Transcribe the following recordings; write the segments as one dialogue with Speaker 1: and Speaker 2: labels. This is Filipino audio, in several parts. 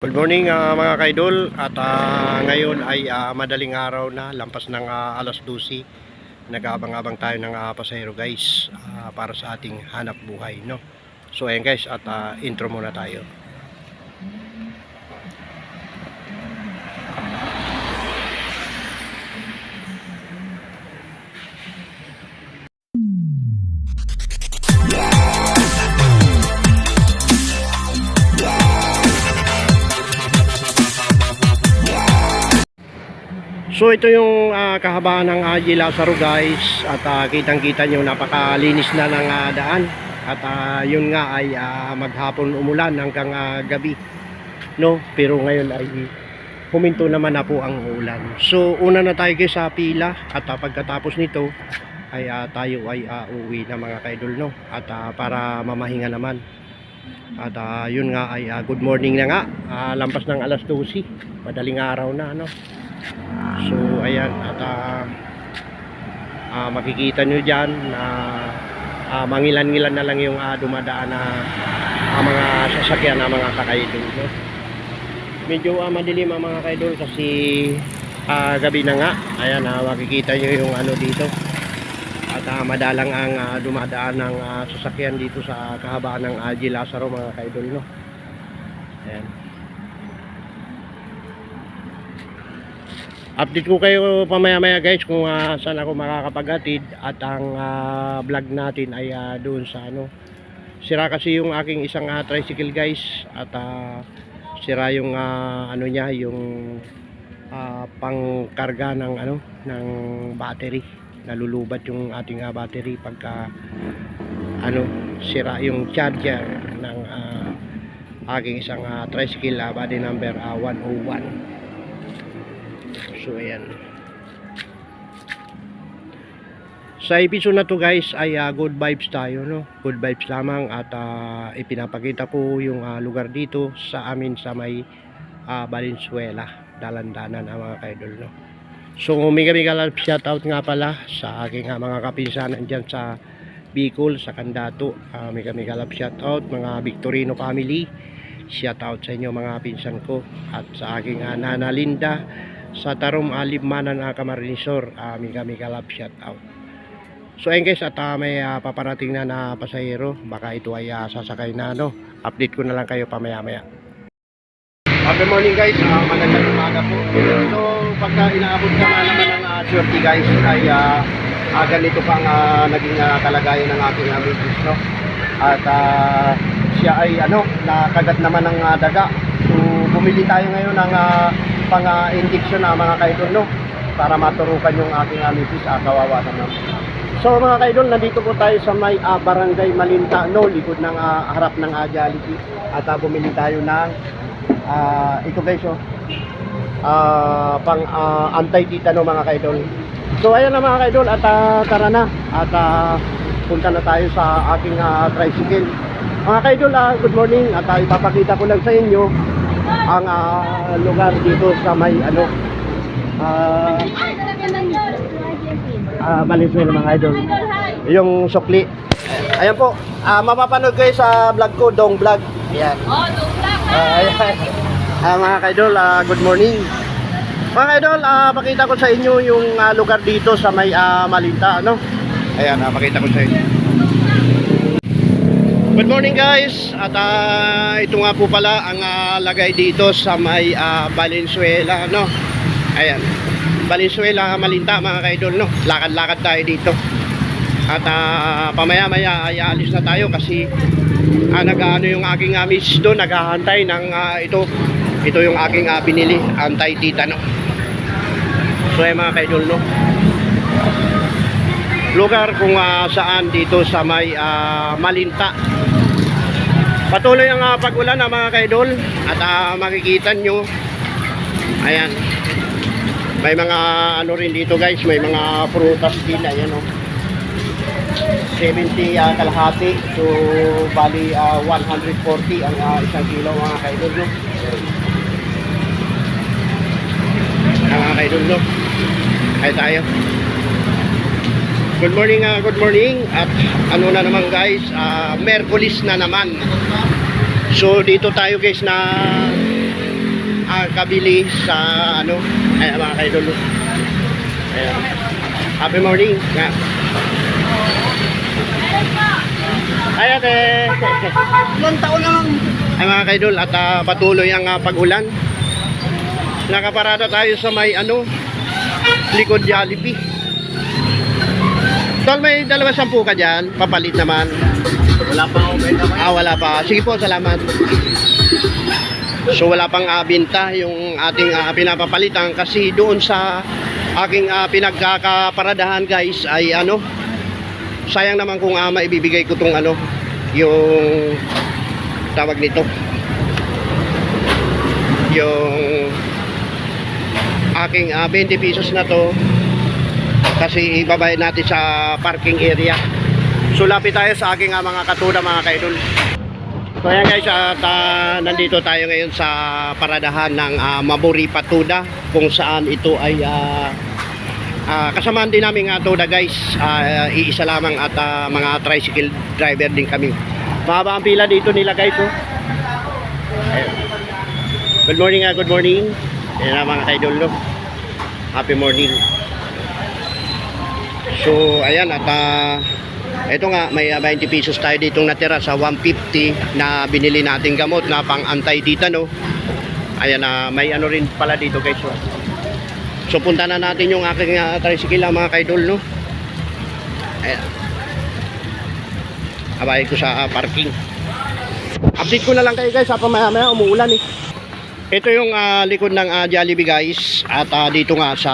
Speaker 1: Good morning ah, mga kaidol. At ah, ngayon ay ah, madaling araw na lampas ng ah, alas 12 nag-aabang-abang tayo ng ah, pasahero guys ah, para sa ating hanap buhay no? So ayan guys at ah, intro muna tayo So ito yung ah, kahabaan ng Haji Lazaro guys. At ah, kitang-kita nyo napakalinis na ng ah, daan. At ah, yun nga ay ah, maghapon umulan hanggang ah, gabi. No? Pero ngayon ay huminto naman na po ang ulan. So una na tayo guys sa pila. At ah, pagkatapos nito ay ah, tayo ay ah, uwi na mga kaidol no? At ah, para mamahinga naman. At ah, yun nga ay ah, good morning na nga. Ah, lampas ng alas 12 madaling araw na no So ayan at ah, ah, makikita nyo dyan na ah, mangilan-ngilan na lang yung ah, dumadaan na ah, mga sasakyan na mga kakaidol. No? Medyo ah, madilim ang mga kaidol kasi ah, gabi na nga. Ayan ah, makikita nyo yung ano dito. At ah, madalang ang ah, dumadaan ng ah, sasakyan dito sa kahabaan ng Aji Lazaro mga kaidol. No? Ayan. Update ko kayo pamaya-maya guys kung ah, saan ako makakapaghatid at ang ah, vlog natin ay ah, doon sa ano sira kasi yung aking isang ah, tricycle guys at ah, sira yung ah, ano niya yung ah, pangkarga ng ano ng battery. Nalulubat yung ating ah, battery pagka ano sira yung charger ng ah, aking isang ah, tricycle ah, body number ah, 101 So ayan. Sa episode na to guys ay ah, good vibes tayo no. Good vibes lamang at ah, ipinapakita ko yung ah, lugar dito sa amin sa may ah, Valenzuela, dalandanan ang mga kaidol no. So mega mega love shout out nga pala sa aking ah, mga kapinsanan diyan sa Bicol, sa Candato. Uh, mega mega love shout out mga Victorino family. Shout out sa inyo mga pinsan ko at sa aking ah, Nana Linda sa Tarom Alibmanan uh, Camarinesor uh, mega love shout out. So ayun guys at uh, may uh, paparating na na pasahero. Baka ito ay uh, sasakay na no? Update ko na lang kayo pamaya maya good morning guys. Uh, magandang umaga po. So pagka inaabot na naman ng uh, shorty guys ay uh, uh, ganito pang uh, naging uh, kalagayan ng aking uh, no? At uh, siya ay ano nakagat naman ng uh, daga. So bumili tayo ngayon ng uh, uh, injection na mga kaidol no? Para maturukan yung aking misis uh, kawawa naman so mga kaidol nandito po tayo sa may uh, barangay Malinta no? Likod ng uh, harap ng Jollibee at uh, bumili tayo ng uh, ito guys oh. Uh, pang uh, anti-tetano mga kaidol? So ayan na mga kaidol. At uh, tara na. At uh, punta na tayo sa aking uh, tricycle. Mga kaidol uh, good morning. At uh, ipapakita ko lang sa inyo ang ah, lugar dito sa may ano ah uh, Valenzuela mga idol. Yung sukli ayan po. Ah, mapapanood kayo sa vlog ko Dong Vlog. Ayan.
Speaker 2: Oh, tutak
Speaker 1: Ah, ayan. Ah, mga kaidol ah, good morning. Mga kaidol ah, pakita ko sa inyo yung ah, lugar dito sa may ah, Malinta ano? Ayan ah, pakita ko sa inyo Good morning guys. At ah, ito nga po pala ang ah, lagay dito sa may ah, Valenzuela no? Ayan. Valenzuela Malinta mga kaidol no? Lakad-lakad tayo dito. At ah, pamaya-maya ay aalis na tayo kasi ah, nag-ano yung aking uh, miss doon. Naghahantay ng ah, ito. Ito yung aking ah, binili. Antay titano so ay mga kaidol no? Lugar kung ah, saan dito sa may ah, Malinta Patuloy ang uh, pag-ulan uh, mga kaidol. At uh, makikita nyo. Ayan. May mga ano rin dito guys. May mga prutas din. Ayan oh. 70 uh, kalahati. So bali uh, 140 ang uh, isang kilo mga kaidol no? Mga kaidol no? ay tayo Good morning, ah, good morning. At ano na naman guys, ah, Merkulis na naman. So dito tayo guys na ah, kabili sa ano, ay mga kaidol. Ayan. Happy morning. Nga. Ay ate.
Speaker 2: Ilang taon naman.
Speaker 1: Ay mga kaidol at ah, patuloy ang ah, pag-ulan. Nakaparada tayo sa may ano, likod Jollibee. Tol, may dalawa sampu ka dyan. Papalit naman.
Speaker 2: Wala pa ako may naman.
Speaker 1: Ah, wala pa. Sige po, salamat. So wala pang ah, binta yung ating ah, pinapapalitan kasi doon sa aking ah, pinagkakaparadahan guys ay ano sayang naman kung ah, maibibigay ko tong ano yung tawag nito yung aking ah, 20 pesos na to kasi ibabayad natin sa parking area so lapit tayo sa aking ah, mga katuna mga kaidol So ayan guys, at ah, nandito tayo ngayon sa paradahan ng ah, Maburi Patuda kung saan ito ay ah, ah, kasamaan din namin nga Tuda guys. Ah, iisa lamang at ah, mga tricycle driver din kami. Mahaba ang pila dito nila guys. Oh. Good morning, ah, good morning. Ayan na mga kaidol no. Happy morning. So ayan at ah, ito nga, may ah, 20 pesos tayo ditong natira sa 150 na binili nating gamot na pang anti-tetano. Ayan na, may ano rin pala dito guys. oh. So punta na natin yung aking uh, tricycle ah, mga kaidol no. Ayan. Abay ko sa ah, parking. Update ko na lang kayo guys, sa maya maya umuulan eh. Ito yung ah, likod ng ah, Jollibee guys at ah, dito nga sa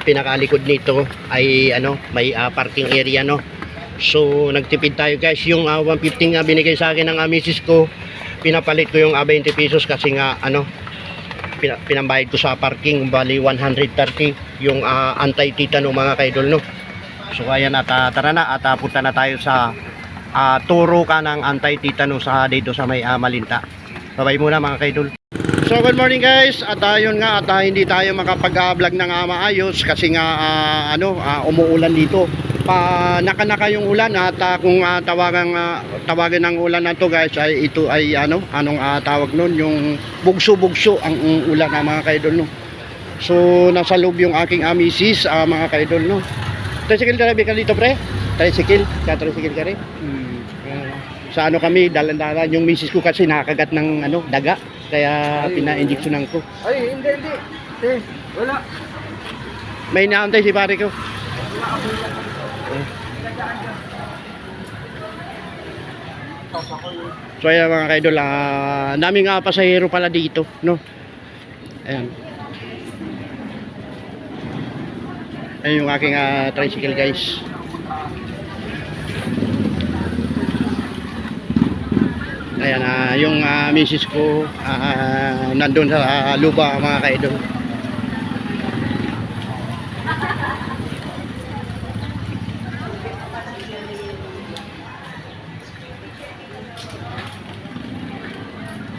Speaker 1: pinakalikod nito ay ano, may ah, parking area no. So nagtipid tayo guys, yung ah, 150 nga binigay sa akin ng ah, misis ko, pinapalit ko yung ah, 20 pesos kasi nga ano, pina- pinambayad ko sa parking, bali 130 yung ah, anti-tetano mga kaidol no. So ayan at ah, tara na at ah, punta na tayo sa ah, turo ka ng anti-tetano sa dito sa may ah, Malinta. Babay muna mga kaidol. So good morning guys at ayun nga at ah, hindi tayo makapag-vlog ng ah, maayos kasi nga ah, ano ah, umuulan dito. Pa naka-naka yung ulan at ah, kung ah, tawagan ah, tawagan ng ulan na to guys ay ito ay ano anong ah, tawag nun yung bugso-bugso ang mm, ulan na mga kaidol no. So nasa loob yung aking amisis ah, mga kaidol no. Tricycle driver ka dito pre? Tricycle? Ka tricycle ka rin? Hmm. Ah, sa ano kami dalan-dalan yung misis ko kasi nakagat ng ano daga kaya pina-injectionan ko.
Speaker 2: Ay, hindi, hindi. Eh, wala.
Speaker 1: May inaantay si pare ko. So ayan mga kaidol, ah, dami nga pasahero pala dito, no? Ayan. Ayan yung aking ah, tricycle guys. Ayan, ah, yung ah, misis ko ah, nandun sa ah, luba mga kaidol.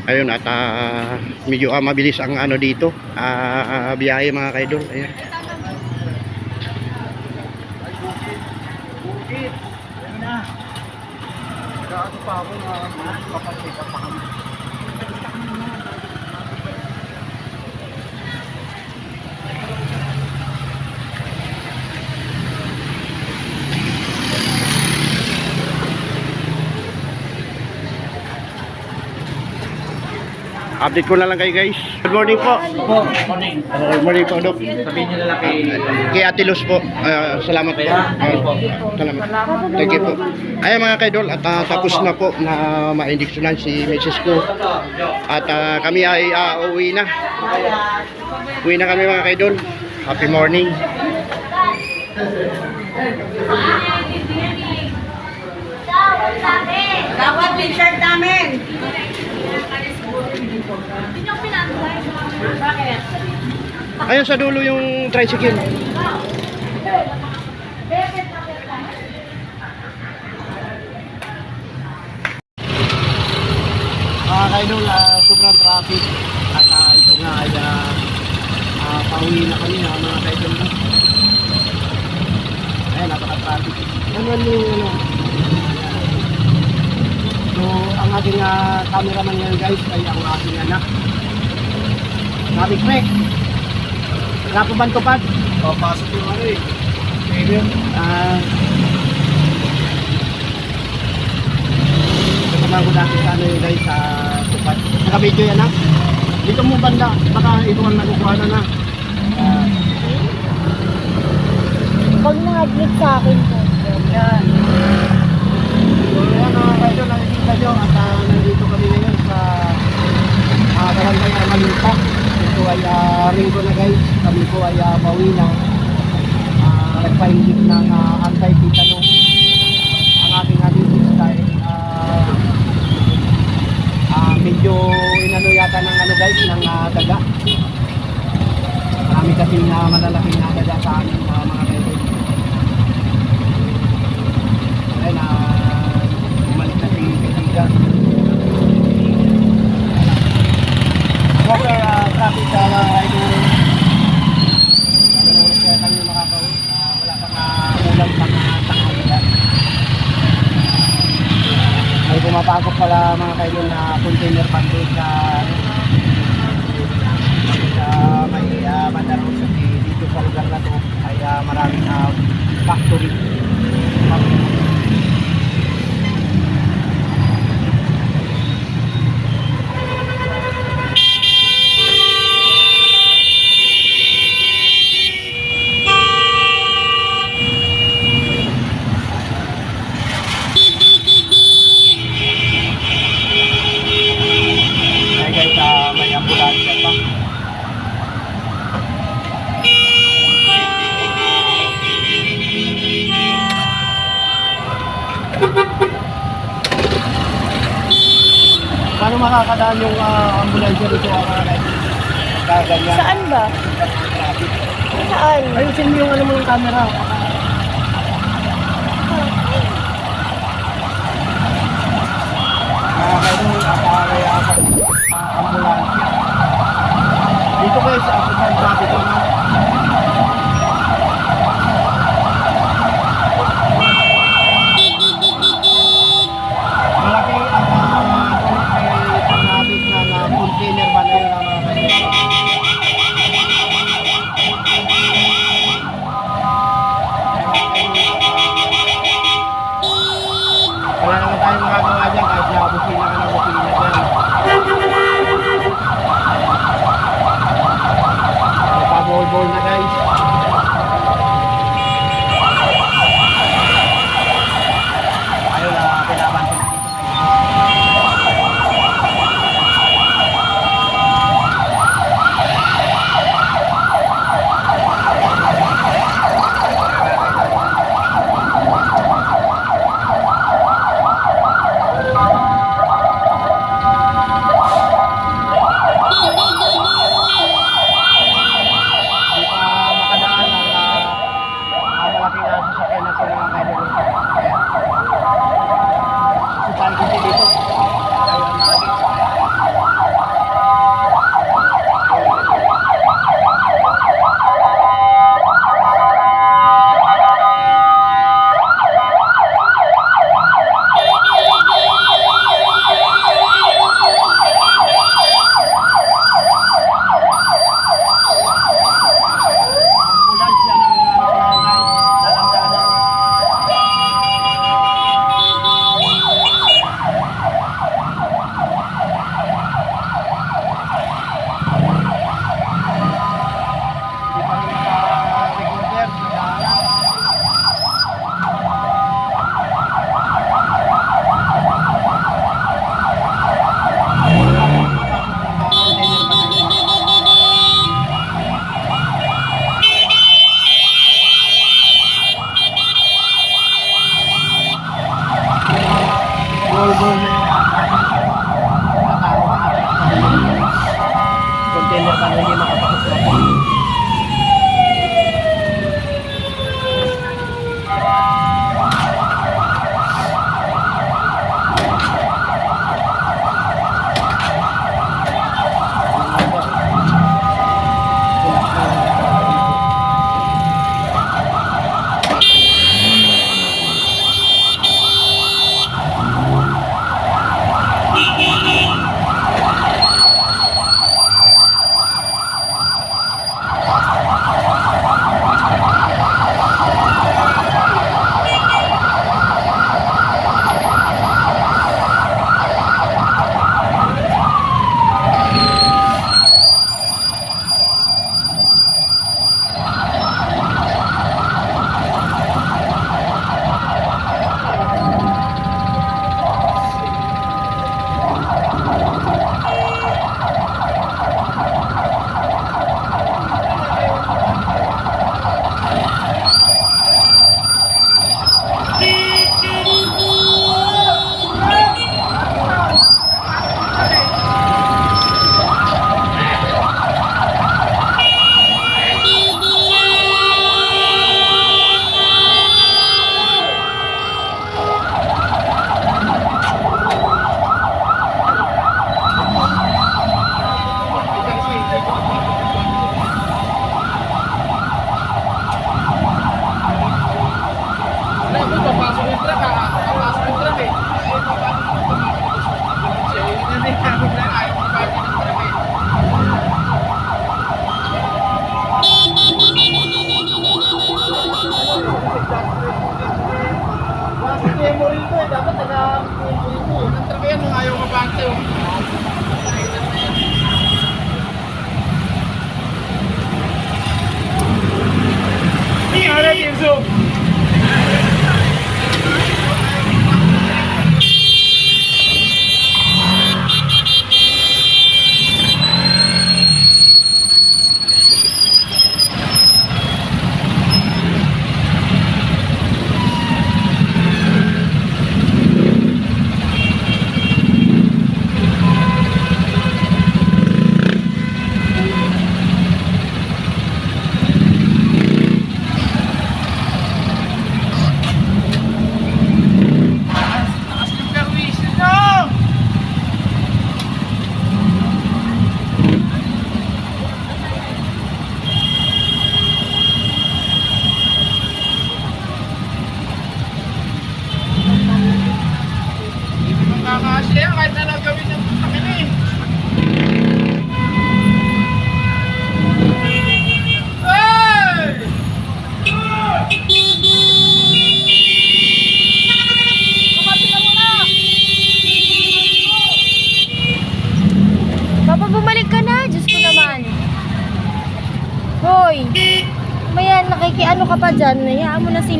Speaker 1: Ayun at ah, medyo ah, mabilis ang ano dito, ah, biyahe mga kaidol. Ayan.
Speaker 2: Bukit. Yan na. Gaano pa ako na kapatid pa
Speaker 1: Update ko na lang kayo guys. Good morning po.
Speaker 2: Po, morning.
Speaker 1: Good morning po, Dok.
Speaker 2: Sabihin niyo na lang kay...
Speaker 1: Kay Ate Luz po. Ah, salamat po. Ah, salamat. Thank you po. Ayan mga kaidol, at ah, tapos na po na ma-indiksyonan si Mrs. ko. At ah, kami ay ah, uwi na. Uwi na kami mga kaidol. Happy morning.
Speaker 3: Dapat t-shirt namin. Bakit?
Speaker 1: Ayun sa dulo yung tricycle. Mga kaidol, ah, sobrang traffic. At ah, ito nga ay ah, ah, pauwi na kami na mga kaidol. Ayan, napaka-traffic. Ano yung ano? So, ang ating ah, cameraman ngayon guys ay ang ating anak. Traffic pre. Wala pa bang tupad?
Speaker 2: Papasok yung ano eh.
Speaker 1: Ah. Kasama ko dati sa ano yun guys, sa tupad. Naka-video yan ha? Dito mo banda, baka ito ang nakukuha na na. Ah,
Speaker 3: Pag nag-click sa akin po.
Speaker 1: yan. So yan mga nyo at ah, nandito kami ngayon sa uh, Barangay Amalinta. Ito ay uh, linggo na guys. Kami po ay uh, bawi na uh, nagpainggit ng uh, anti-titano ang ating halitis dahil uh, uh, medyo inano yata ng ano guys ng uh, daga marami kasing uh, malalaking uh, daga sa amin uh, mga kaidol ayun na umalik na si kaibigan okay uh, traffic sa mga kaidol kaya kami makakauwi. Ah, wala pang uh, ulam pang uh, tanghalian. May pumapasok pala mga kaidol na container van doon sa sa may uh, bandar sa dito sa lugar na to ay ah, maraming uh, factory. Ay guys, ah, may ambulansya pa. Paano makakadaan yung ah, ambulansya dito ang mga guys? Kaganyan.
Speaker 3: Saan ba? Saan?
Speaker 1: Ayusin mo yung ano mo yung camera. Ambulansya. Dito ako sa traffic container pa na hindi makapasok natin.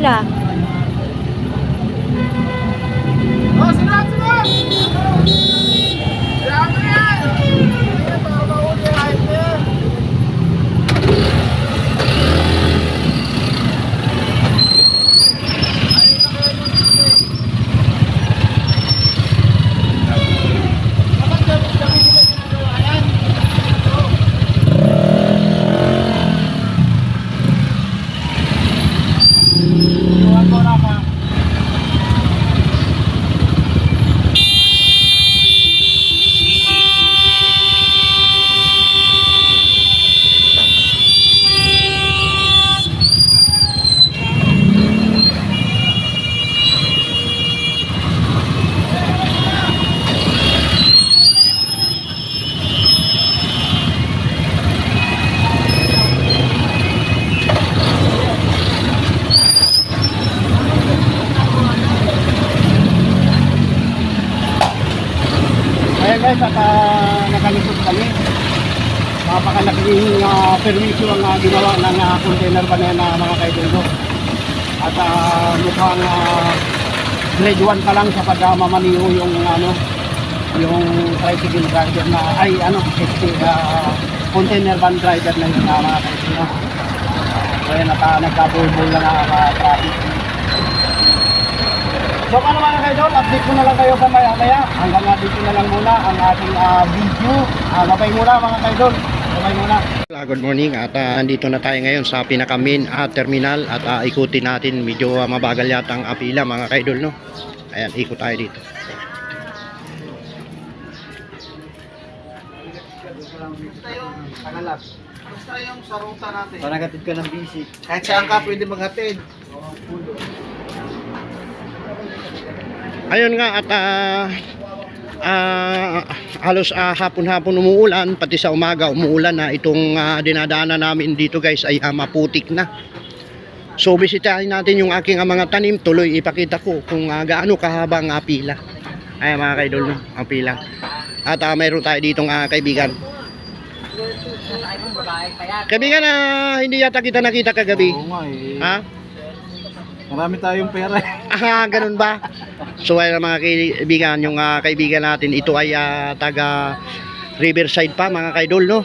Speaker 2: Manila. Guys, at uh, kami. Napakalaking uh, permisyo ang uh, ginawa ng uh, container van yan, uh, mga kaibigan At uh, mukhang uh, grade 1 pa lang sa pagmamaniho yung ano yung tricycle driver na ay ano uh, container van driver na yun uh, mga kaibigan at uh, nagkabulbul lang ang uh, traffic So paano mga kaidol, update ko na lang kayo sa maya maya. Hanggang nga dito na lang muna ang ating ah, video. Uh, babay muna mga kaidol. Babay muna.
Speaker 1: Ah, Good morning at ah, nandito na tayo ngayon sa pinaka main ah, terminal at ah, ikutin natin medyo ah, mabagal yata ang apila mga kaidol no. Ayan, ikot tayo dito.
Speaker 2: Pangalap. Basta yung sa ruta natin. Panagatid ka ng busy. Kahit saan ka pwede maghatid.
Speaker 1: Ayun nga at ah, ah, halos ah, hapon-hapon umuulan pati sa umaga umuulan na itong ah, dinadaanan namin dito guys ay ah, maputik na. So bisitahin natin yung aking ah, mga tanim tuloy ipakita ko kung ah, gaano kahaba ang ah, pila. Ay mga kaidol no, ang pila. At ah, mayroon tayo ditong ah, kaibigan. Kaibigan na hindi yata kita nakita kagabi.
Speaker 2: Oo nga eh.
Speaker 1: Ha?
Speaker 2: Marami tayong pera.
Speaker 1: Ah, ganun ba? So ayun mga kaibigan, yung ah, kaibigan natin, ito ay ah, taga Riverside pa mga kaidol, no?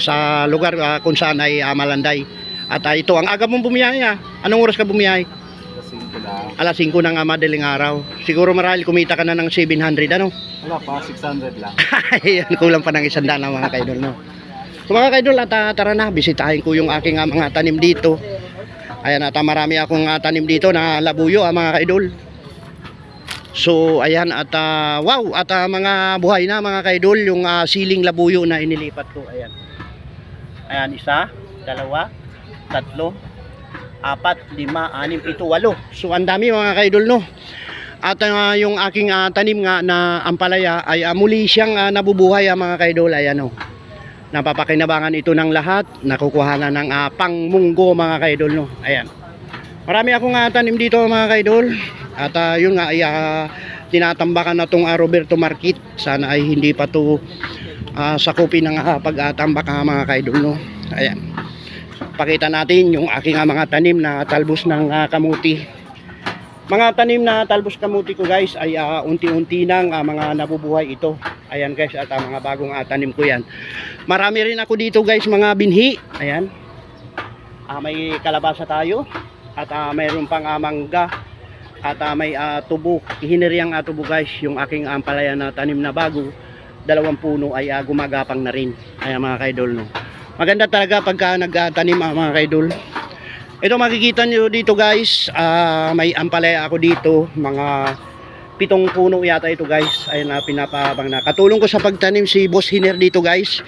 Speaker 1: Sa lugar ah, kung saan ay ah, Malanday. At ah, ito, ang aga mong bumiyahe ah. Anong oras ka bumiyahe? Alas 5 ng madaling araw. Siguro marahil kumita ka na ng 700, ano?
Speaker 2: Wala pa, 600 lang.
Speaker 1: Ayan, kulang pa ng isang daan mga kaidol, no? So mga kaidol, at ah, tara na, bisitahin ko yung aking ah, mga tanim dito. Ayan, at marami akong ah, tanim dito na labuyo, ah, mga kaidol. So, ayan, at ah, wow, at ah, mga buhay na mga kaidol, yung ah, siling labuyo na inilipat ko, ayan. Ayan, isa, dalawa, tatlo, apat, lima, anim, pito, walo. So, ang dami mga kaidol, no? At ah, yung aking ah, tanim nga na ampalaya ay ah, muli siyang ah, nabubuhay ah, mga kaidol. Ayan o. Napapakinabangan ito ng lahat. Nakukuha na ng ah, pangmunggo mga kaidol. No? Ayan. Marami akong ah, tanim dito mga kaidol. At ah, yun nga ay ah, tinatambakan na itong Roberto Market. Sana ay hindi pa to ah, sakupin ng ah, pag-atambak ah, mga kaidol. No? Ayan. Pakita natin yung aking ah, mga tanim na talbos ng ah, kamuti. Mga tanim na talbos kamuti ko guys ay unti-unti nang ah, mga nabubuhay ito. Ayan guys at ah, mga bagong ah, tanim ko yan. Marami rin ako dito guys mga binhi. Ayan. Ah, may kalabasa tayo at ah, mayroon pang ah, mangga at ah, may ah, tubo. Hiniriyang ah, tubo guys yung aking ampalaya na tanim na bago. Dalawang puno ay ah, gumagapang na rin. Ayan mga kaidol no. Maganda talaga pagka nagtanim ah, mga kaidol. Ito makikita nyo dito guys, ah, may ampalaya ako dito, mga pitong puno yata ito guys. Ayan na pinapabang na. Katulong ko sa pagtanim si Boss Hiner dito guys.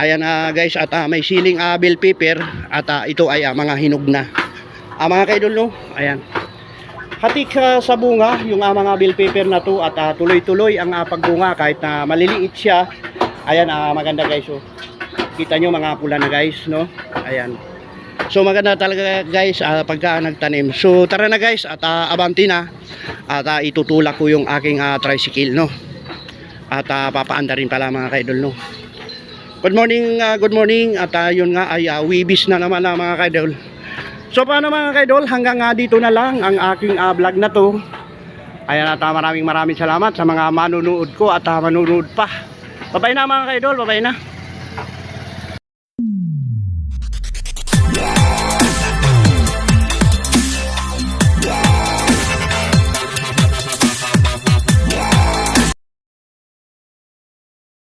Speaker 1: Ayan na guys at ah, may siling ah, bell pepper at ah, ito ay ah, mga hinog na. Ah, mga kaidol no, ayan. Hatik ah, sa bunga yung ah, mga bell pepper na to at tuloy-tuloy ang ah, pagbunga kahit na maliliit siya. Ayan ah, maganda guys oh. Kita nyo mga pula na guys no. Ayan. So maganda talaga guys ah, pagka nagtanim. So tara na guys at ah, abanti na at ah, itutulak ko yung aking ah, tricycle no. At uh, papaanda rin pala mga kaidol no. Good morning, ah, good morning. At ah, yun nga ay uh, wibis na naman na mga kaidol. So paano mga kaidol, hanggang nga dito na lang ang aking ah, vlog na to. Ayan at ah, maraming maraming salamat sa mga manunood ko at ah, manunood pa. Babay na mga kaidol, babay na.